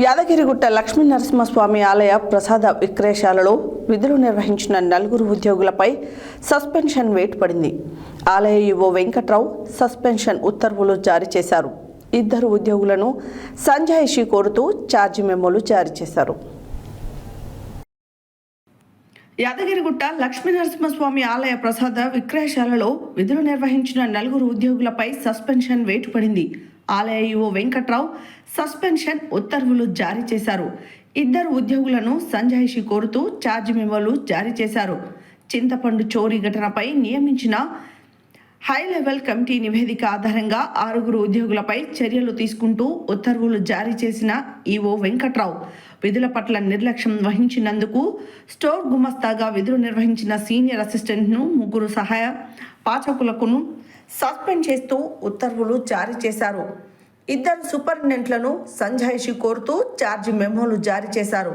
యాదగిరిగుట్ట లక్ష్మీ నరసింహస్వామి ఆలయ ప్రసాద విక్రయశాలలో విధులు నిర్వహించిన నలుగురు ఉద్యోగులపై సస్పెన్షన్ వేటు పడింది. ఆలయ యువో వెంకట్రావు సస్పెన్షన్ ఉత్తర్వులు జారీ చేశారు. ఇద్దరు ఉద్యోగులను సంజాయిషి కోరుతూ ఛార్జీ మెమోలు జారీ చేశారు. యాదగిరిగుట్ట లక్ష్మీ నరసింహస్వామి ఆలయ ప్రసాద విక్రయశాలలో విధులు నిర్వహించిన నలుగురు ఉద్యోగులపై సస్పెన్షన్ వేటు పడింది. ఆలయ యువ వెంకట్రావు సస్పెన్షన్ ఉత్తర్వులు జారీ చేశారు. ఇద్దరు ఉద్యోగులను సంజాయిషి కోరుతూ ఛార్జ్ మెమోలు జారీ చేశారు. చింతపండు చోరీ ఘటనపై నియమించిన హై లెవెల్ కమిటీ నివేదిక ఆధారంగా ఆరుగురు ఉద్యోగులపై చర్యలు తీసుకుంటూ ఉత్తర్వులు జారీ చేసిన ఈవో వెంకట్రావు. విధుల పట్ల నిర్లక్ష్యం వహించినందుకు స్టోర్ గుమస్తాగా విధులు నిర్వహించిన సీనియర్ అసిస్టెంట్ను ముగ్గురు సహాయ పాచకులకును సస్పెండ్ చేస్తూ ఉత్తర్వులు జారీ చేశారు. ఇద్దరు సూపరింటెండెంట్లను సంజాయిషి కోరుతూ ఛార్జీ మెమోలు జారీ చేశారు.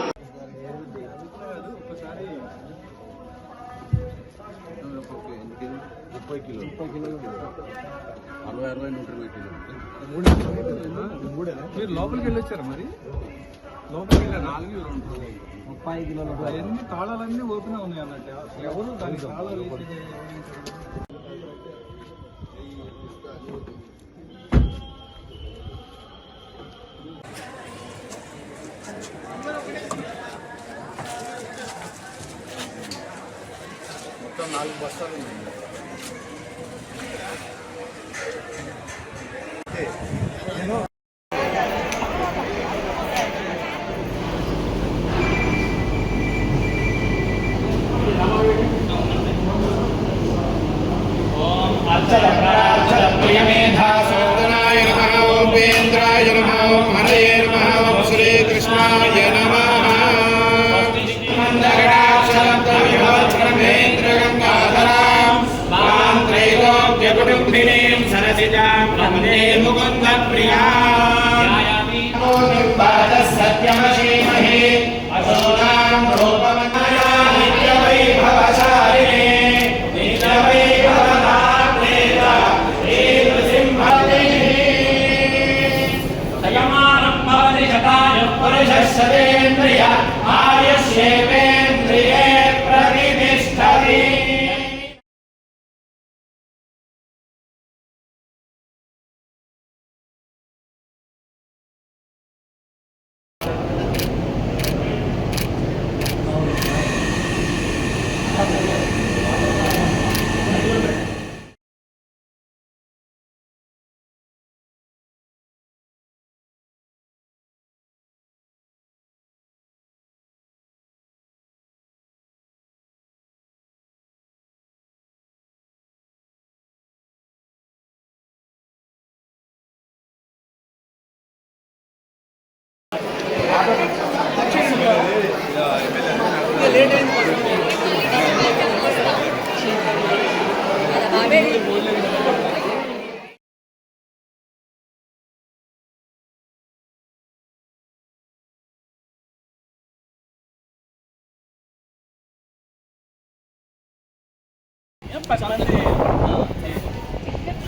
ముప్పై కిలో. ముప్పై కిలో అరవై అరవై నూట ఇరవై కిలో. మీరు లోపలికి వెళ్ళొచ్చారా మరి? లోపలికి వెళ్ళి నాలుగు రెండు ముప్పై కిలోల అన్ని తాళాలన్నీ ఓపెన్ ఉన్నాయి అన్నట్టు. ఎవరు దానికి తాళాలు మొత్తం నాలుగు బస్తాలు ఉన్నాయి. प्रियमेधासोदनाय नमः उपेन्द्राय नमः हरये नमः श्रीकृष्णाय नमः త్రైలోక్యకుటుంబినీం సరసిజాం వందే ముకుంద ప్రియా సత్యమశీమహే అశోనాం రూపమయా నిత్యవైభవశాలినే నిత్యవైభవనాథేత దయమానం భవతి శతాయ పురుషः సదేంద్రియ ఆయుష్యేవేంద్రియే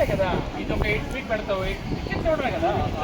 కదా ఇది ఒక ఎయిట్ ఫీట్ పెడతావు టికెట్ చూడరా కదా